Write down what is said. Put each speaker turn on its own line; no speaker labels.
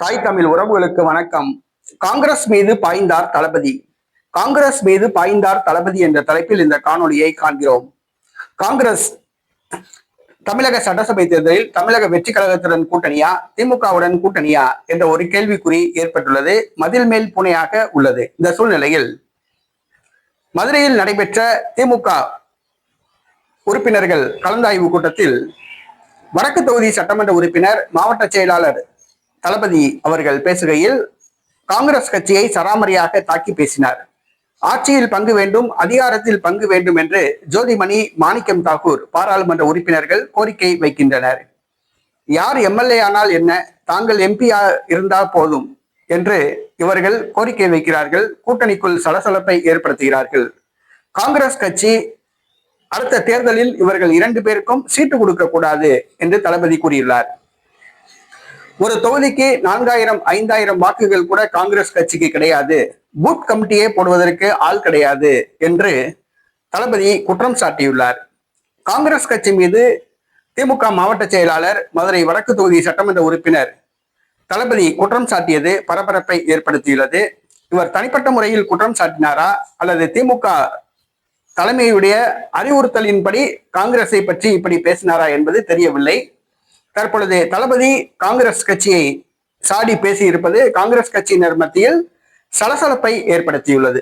தாய் தமிழ் உறவுகளுக்கு வணக்கம். காங்கிரஸ் மீது பாய்ந்தார் தளபதி. காங்கிரஸ் மீது பாய்ந்தார் தளபதி என்ற தலைப்பில் இந்த காணொலியை காண்கிறோம். காங்கிரஸ் தமிழக சட்டசபை தேர்தலில் தமிழக வெற்றி கழகத்துடன் கூட்டணியா திமுகவுடன் கூட்டணியா என்ற ஒரு கேள்விக்குறி ஏற்பட்டுள்ளது. மதில் மேல் புனையாக உள்ளது. இந்த சூழ்நிலையில் மதுரையில் நடைபெற்ற திமுக உறுப்பினர்கள் கலந்தாய்வு கூட்டத்தில் வடக்கு தொகுதி சட்டமன்ற உறுப்பினர் மாவட்ட செயலாளர் தளபதி அவர்கள் பேசுகையில் காங்கிரஸ் கட்சியை சராமரியாக தாக்கி பேசினார். ஆட்சியில் பங்கு வேண்டும் அதிகாரத்தில் பங்கு வேண்டும் என்று ஜோதிமணி மாணிக்கம் தாக்கூர் பாராளுமன்ற உறுப்பினர்கள் கோரிக்கை வைக்கின்றனர். யார் எம்எல்ஏ ஆனால் என்ன? தாங்கள் எம்பி இருந்தால் போதும் என்று இவர்கள் கோரிக்கை வைக்கிறார்கள். கூட்டணிக்குள் சலசலப்பை ஏற்படுத்துகிறார்கள். காங்கிரஸ் கட்சி அடுத்த தேர்தலில் இவர்கள் இரண்டு பேருக்கும் சீட்டு கொடுக்க கூடாது என்று தளபதி கூறியுள்ளார். ஒரு தொகுதிக்கு நான்காயிரம் ஐந்தாயிரம் வாக்குகள் கூட காங்கிரஸ் கட்சிக்கு கிடையாது. பூத் கமிட்டியே போடுவதற்கு ஆள் கிடையாது என்று தளபதி குற்றம் சாட்டியுள்ளார். காங்கிரஸ் கட்சி மீது திமுக மாவட்ட செயலாளர் மதுரை வடக்கு தொகுதி சட்டமன்ற உறுப்பினர் தளபதி குற்றம் சாட்டியது பரபரப்பை ஏற்படுத்தியுள்ளது. இவர் தனிப்பட்ட முறையில் குற்றம் சாட்டினாரா? அல்லது திமுக தலைமையுடைய அறிவுறுத்தலின்படி காங்கிரஸை பற்றி இப்படி பேசினாரா என்பது தெரியவில்லை. தற்பொழுது தளபதி காங்கிரஸ் கட்சியை சாடி பேசியிருப்பது காங்கிரஸ் கட்சியினர் மத்தியில் சலசலப்பை ஏற்படுத்தியுள்ளது.